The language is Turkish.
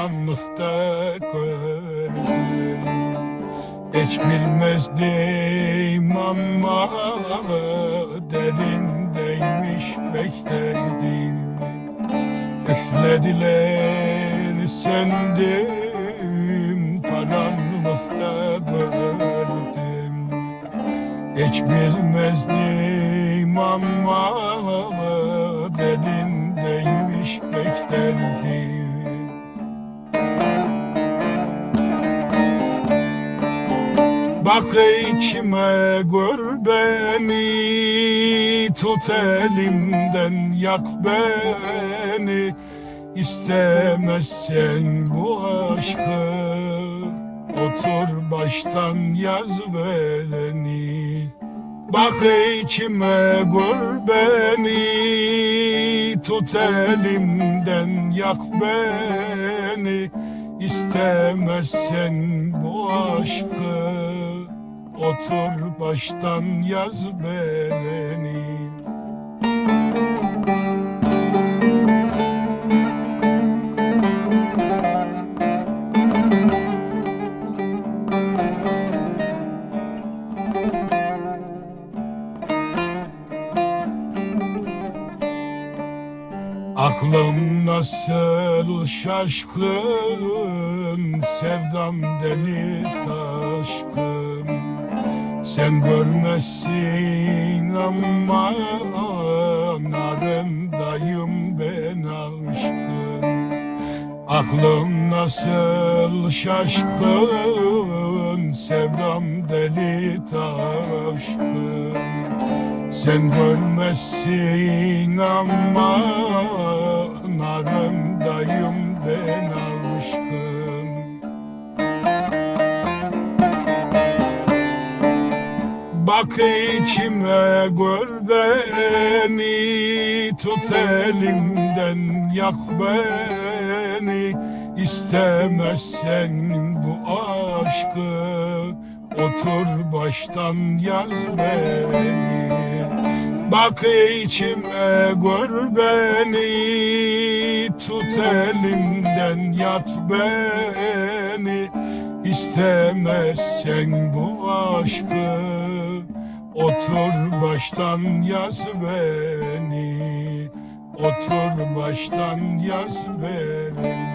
karanlıkta gördüm Hiç bilmezdim ama derindeymiş beklerdim Üflediler söndüm karanlıkta gördüm Hiç bilmezdim ama derindeymiş Bak içime gör beni. Tut elimden yak beni. İstemezsen bu aşkı Otur baştan yaz beni Bak içime gör beni. Tut elimden yak beni. İstemezsen bu aşkı Otur baştan yaz beni. Aklım nasıl şaşkın Sevdam deli taşkın Sen görmezsin ama Narındayım ben aşkın Aklım nasıl şaşkın Sevdam deli taşkın sen görmezsin ama narındayım Bak içime gör beni Tut elimden yak beni. İstemezsen bu aşkı Otur baştan yaz beni. Bak içime gör beni Tut elimden yat beni. İstemezsen bu aşkı Otur baştan yaz beni. Otur baştan yaz beni